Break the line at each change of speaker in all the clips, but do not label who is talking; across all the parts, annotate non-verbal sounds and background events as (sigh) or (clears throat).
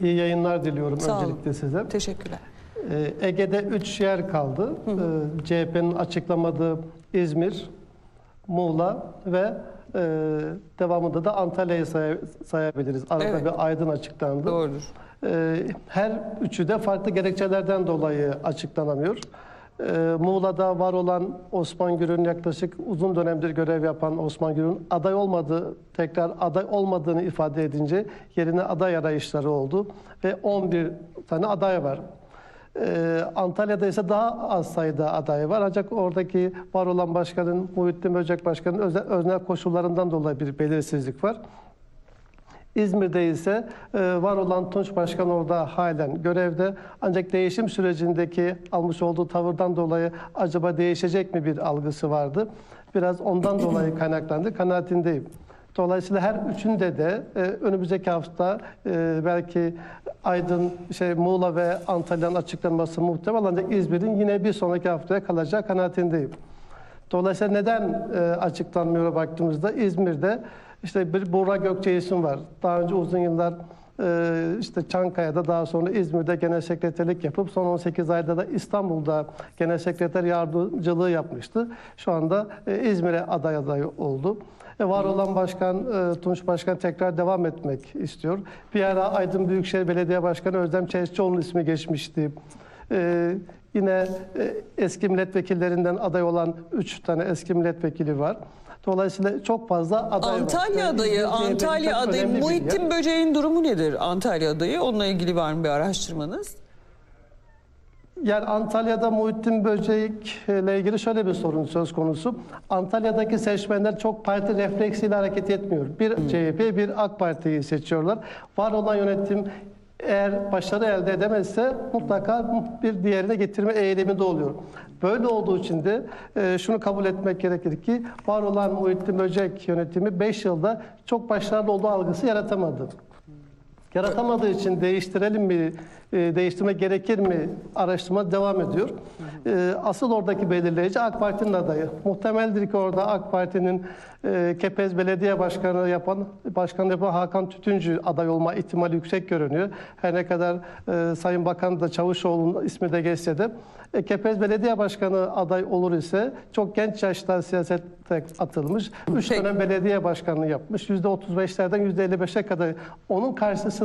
İyi yayınlar diliyorum
Sağ olun.
öncelikle size.
Teşekkürler.
Ee, Ege'de 3 yer kaldı. Ee, CHP'nin açıklamadığı İzmir, Muğla ve e, devamında da Antalya'yı say- sayabiliriz. Arada
Evet.
bir Aydın açıklandı.
Doğrudur.
Ee, her üçü de farklı gerekçelerden dolayı açıklanamıyor. Ee, Muğla'da var olan Osman Gür'ün yaklaşık uzun dönemdir görev yapan Osman Gür'ün aday olmadığı, tekrar aday olmadığını ifade edince yerine aday arayışları oldu ve 11 tane aday var. Ee, Antalya'da ise daha az sayıda aday var. Ancak oradaki var olan başkanın, Muhittin Böcek Başkanı'nın özel, koşullarından dolayı bir belirsizlik var. İzmir'de ise e, var olan Tunç Başkan orada halen görevde. Ancak değişim sürecindeki almış olduğu tavırdan dolayı acaba değişecek mi bir algısı vardı. Biraz ondan (clears throat) dolayı kaynaklandı. Kanaatindeyim. Dolayısıyla her üçünde de e, önümüzdeki hafta e, belki Aydın, şey Muğla ve Antalya'nın açıklanması muhtemel ancak İzmir'in yine bir sonraki haftaya kalacağı kanaatindeyim. Dolayısıyla neden e, açıklanmıyor baktığımızda İzmir'de işte bir Buğra Gökçe isim var. Daha önce uzun yıllar e, işte Çankaya'da daha sonra İzmir'de genel sekreterlik yapıp son 18 ayda da İstanbul'da genel sekreter yardımcılığı yapmıştı. Şu anda e, İzmir'e aday adayı oldu. E, var olan başkan e, Tunç Başkan tekrar devam etmek istiyor. Bir ara Aydın Büyükşehir Belediye Başkanı Özlem Çeşçioğlu'nun ismi geçmişti. E, yine e, eski milletvekillerinden aday olan 3 tane eski milletvekili var. Dolayısıyla çok fazla aday var.
Antalya
Ve
adayı,
İzmir diye bir
Antalya adayı. Muhittin Böceğin durumu nedir Antalya adayı? Onunla ilgili var mı bir araştırmanız?
Yani Antalya'da Muhittin Böcek ile ilgili şöyle bir sorun söz konusu. Antalya'daki seçmenler çok parti refleksiyle hareket etmiyor. Bir CHP, bir AK Parti'yi seçiyorlar. Var olan yönetim eğer başarı elde edemezse mutlaka bir diğerine getirme eğiliminde oluyor. Böyle olduğu için de e, şunu kabul etmek gerekir ki var olan Muhittin Böcek yönetimi 5 yılda çok başarılı olduğu algısı yaratamadı. Yaratamadığı için değiştirelim mi, e, değiştirmek gerekir mi araştırma devam ediyor. E, Asıl oradaki belirleyici AK Parti'nin adayı. Muhtemeldir ki orada AK Parti'nin e, Kepez Belediye Başkanı yapan, başkanı yapan Hakan Tütüncü aday olma ihtimali yüksek görünüyor. Her ne kadar Sayın Bakan da Çavuşoğlu'nun ismi de geçse de Kepez Belediye Başkanı aday olur ise çok genç yaşta siyasete atılmış. Üç dönem belediye başkanlığı yapmış. %35'lerden %55'e kadar onun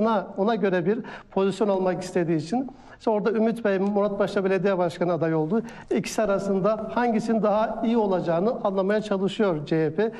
karşısına ona göre bir pozisyon almak istediği için orada Ümit Bey Muratpaşa Belediye Başkanı aday oldu. İkisi arasında hangisinin daha iyi olacağını anlamaya çalışıyor CHP.